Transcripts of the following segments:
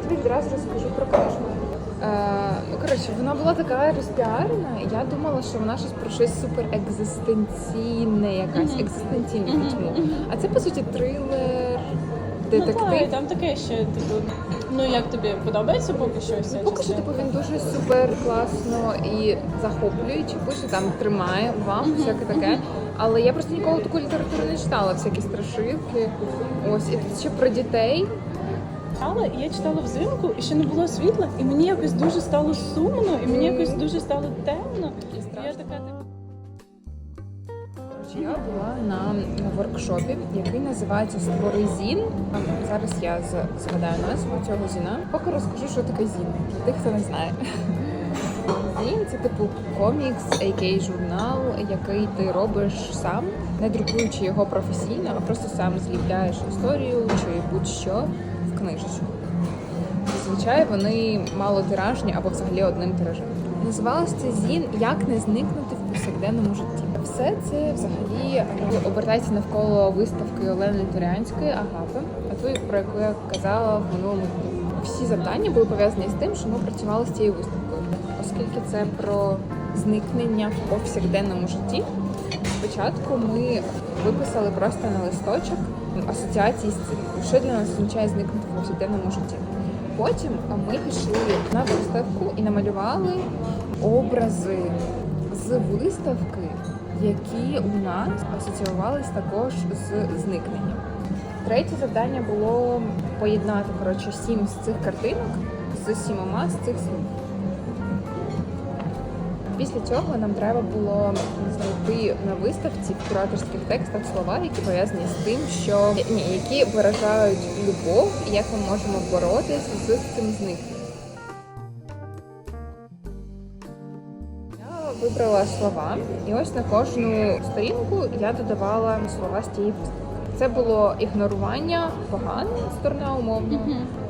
тобі відразу розкажу про книжку. Е, ну, коротше, вона була така розпіарена, і я думала, що вона щось про щось супер екзистенційне, якась mm-hmm. екзистенційну. Mm-hmm. А це по суті трилер, детектив. Ну, так, там таке ще типу. Ну як тобі подобається поки щось? Поки що типу він дуже супер класно і захоплююче пише, там тримає вам, mm-hmm. всяке таке. Але я просто ніколи таку літературу не читала, всякі страшилки. Ось і тут ще про дітей. Але я читала взимку і ще не було світла, і мені якось дуже стало сумно, і мені якось дуже стало темно. І І страшно. я така типу. Я була на воркшопі, який називається Створи зін. Зараз я згадаю назву цього зіна. Поки розкажу, що таке зін для тих, хто не знає. Зін це типу комікс, а.к.а. журнал, який ти робиш сам, не друкуючи його професійно, а просто сам зліпляєш історію чи будь-що книжечку. Зазвичай вони малотиражні або взагалі одним тиражем. Називалось це зін Як не зникнути в повсякденному житті. Все це взагалі е, обертається навколо виставки Олени Турянської Агата, а ту, про яку я казала в минулому відео. Всі завдання були пов'язані з тим, що ми працювали з цією виставкою, оскільки це про зникнення в повсякденному житті. Спочатку ми виписали просто на листочок асоціації з цим, що для нас означає зникнути в повсякденному житті. Потім ми пішли на виставку і намалювали образи з виставки, які у нас асоціювались також з зникненням. Третє завдання було поєднати коротше сім з цих картинок з сімома з цих слів. Після цього нам треба було знайти на виставці в кураторських текстах слова, які пов'язані з тим, що ні, які виражають любов і як ми можемо боротися з цим зникненням. Я вибрала слова, і ось на кожну сторінку я додавала слова з тієї виставки. Це було ігнорування, погана сторона умовно,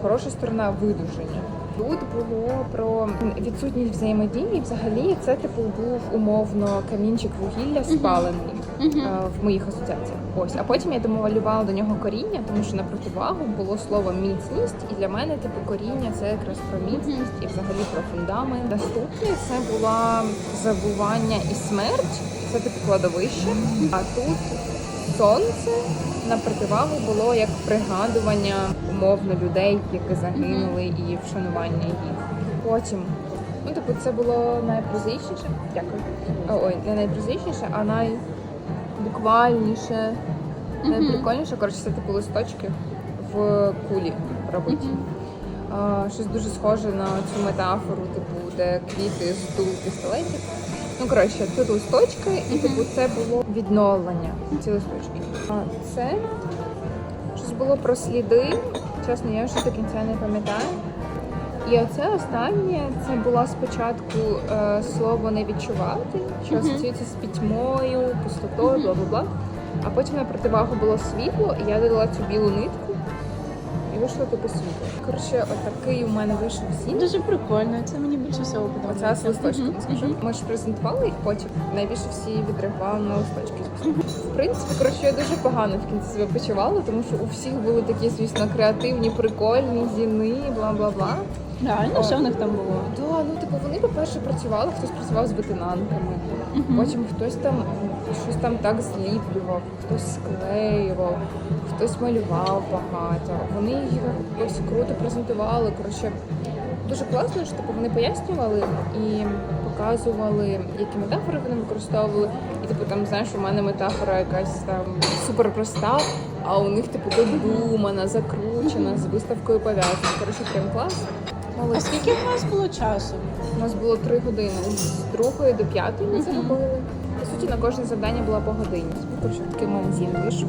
хороша сторона видуження. Тут було про відсутність взаємодії. Взагалі, це типу був умовно камінчик вугілля спалений Мгм. е, в моїх асоціаціях. Ось, а потім я домалювала до нього коріння, тому що на противагу було слово міцність, і для мене типу коріння це якраз про міцність і взагалі про фундамент. Наступне це була забування і смерть. Це типу кладовище. А тут сонце на противагу було як пригадування умовно людей, які загинули, і вшанування їх. Потім. Ну, типу, це було найпрозичніше. Дякую. Ой, не найпрозичніше, а найбуквальніше, найприкольніше. Коротше, це типу листочки в кулі робити. А, щось дуже схоже на цю метафору, типу, де квіти з дул пістолетів. Ну, коротше, тут листочки, і типу це було відновлення. Ці листочки. А це щось було про сліди. Чесно, я вже до кінця не пам'ятаю. І оце останнє це було спочатку е, слово не відчувати, що асоціюється з пітьмою, пустотою, бла бла бла. А потім на противагу було світло, і я додала цю білу нитку вийшло типу світло. Коротше, отакий у мене вийшов сім. Дуже прикольно, це мені більше всього подобається. Оце з листочками, Мгм, скажу. Ми ж презентували їх потім. Найбільше всі відреагували на листочки. В принципі, коротше, я дуже погано в кінці себе почувала, тому що у всіх були такі, звісно, креативні, прикольні зіни, бла бла бла. Реально, що в них там було? Да, ну типу вони, по-перше, працювали, хтось працював з ветенанками, Мгм. потім хтось там щось там так зліплював, хтось склеював, хтось малював багато. Вони їх якось круто презентували. Коротше, дуже класно, що типу вони пояснювали і показували, які метафори вони використовували. І типу там, знаєш, у мене метафора якась там супер проста, а у них типу додумана, закручена, з виставкою пов'язана. Коротше, прям клас. А скільки в нас було часу? У нас було три години з другої до п'ятої ми це По суті, на кожне завдання була по годині. Коротше, такий магазин вийшов.